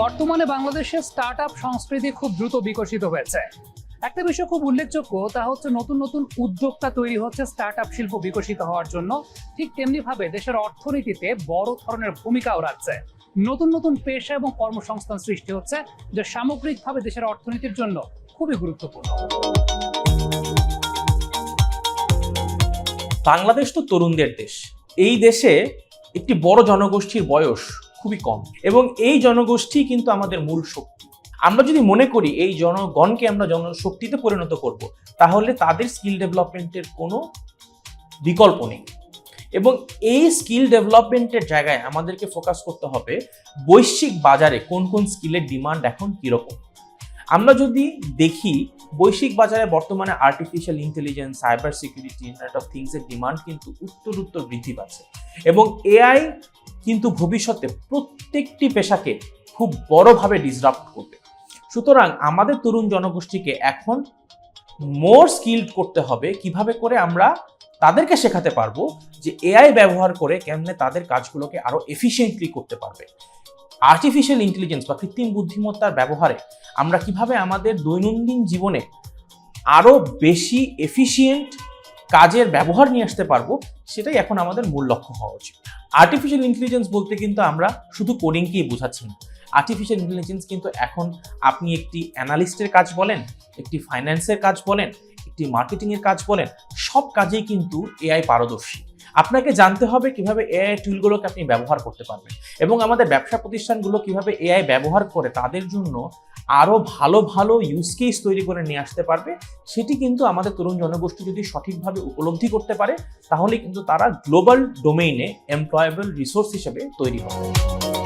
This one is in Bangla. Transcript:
বর্তমানে বাংলাদেশের স্টার্ট আপ সংস্কৃতি খুব দ্রুত বিকশিত হয়েছে। একটা বিষয় খুব উল্লেখযোগ্য, তা হচ্ছে নতুন নতুন উদ্যোক্তা তৈরি হচ্ছে স্টার্ট আপ শিল্প বিকশিত হওয়ার জন্য। ঠিক তেমনি ভাবে দেশের অর্থনীতিতে বড় ধরনের ভূমিকাও রাখছে। নতুন নতুন পেশা এবং কর্মসংস্থান সৃষ্টি হচ্ছে, যা সামগ্রিকভাবে দেশের অর্থনীতির জন্য খুবই গুরুত্বপূর্ণ। বাংলাদেশ তো তরুণদের দেশ। এই দেশে একটি বড় জনগোষ্ঠীর বয়স খুবই কম। এবং এই জনগোষ্ঠী কিন্তু আমাদের মূল শক্তি। আমরা যদি মনে করি এই জনগণকে আমরা জনশক্তিতে পরিণত করব, তাহলে তাদের স্কিল ডেভেলপমেন্টের কোনো বিকল্প নেই। এবং এই স্কিল ডেভেলপমেন্টের জায়গায় আমাদেরকে ফোকাস করতে হবে বৈশ্বিক বাজারে কোন কোন স্কিলের ডিমান্ড এখন কীরকম। আমরা যদি দেখি বৈশ্বিক বাজারে বর্তমানে artificial intelligence cyber security internet of থিংসের demand কিন্তু উত্তর উত্তর বৃদ্ধি পাচ্ছে। এবং এআই কিন্তু ভবিষ্যতে প্রত্যেকটি পেশাকে খুব বড়ভাবে ডিসরাপ্ট করবে। সুতরাং আমাদের তরুণ জনগোষ্ঠীকে এখন মোর স্কিল্ড করতে হবে, কীভাবে করে আমরা তাদেরকে শেখাতে পারব যে এআই ব্যবহার করে কেমনে তাদের কাজগুলোকে আরও এফিসিয়েন্টলি করতে পারবে। আর্টিফিশিয়াল ইন্টেলিজেন্স বা কৃত্রিম বুদ্ধিমত্তার ব্যবহারে আমরা কীভাবে আমাদের দৈনন্দিন জীবনে আরও বেশি এফিসিয়েন্ট কাজের ব্যবহার নিয়ে আসতে পারব সেটাই এখন আমাদের মূল লক্ষ্য হওয়া উচিত। আর্টিফিশিয়াল ইন্টেলিজেন্স বলতে কিন্তু আমরা শুধু কোডিংকেই বোঝাচ্ছি না। আর্টিফিশিয়াল ইন্টেলিজেন্স কিন্তু এখন আপনি একটি অ্যানালিস্টের কাজ বলেন, একটি ফাইন্যান্সের কাজ বলেন একটি মার্কেটিংয়ের কাজ বলেন, সব কাজেই কিন্তু এআই পারদর্শী। আপনাকে জানতে হবে কীভাবে এআই টুলগুলোকে আপনি ব্যবহার করতে পারবেন এবং আমাদের ব্যবসা প্রতিষ্ঠানগুলো কীভাবে এআই ব্যবহার করে তাদের জন্য আরও ভালো ভালো ইউজ কেস তৈরি করে নিয়ে আসতে পারবে, সেটি কিন্তু আমাদের তরুণ জনগোষ্ঠী যদি সঠিকভাবে উপলব্ধি করতে পারে, তাহলে কিন্তু তারা গ্লোবাল ডোমেইনে এমপ্লয়েবল রিসোর্স হিসেবে তৈরি হবে।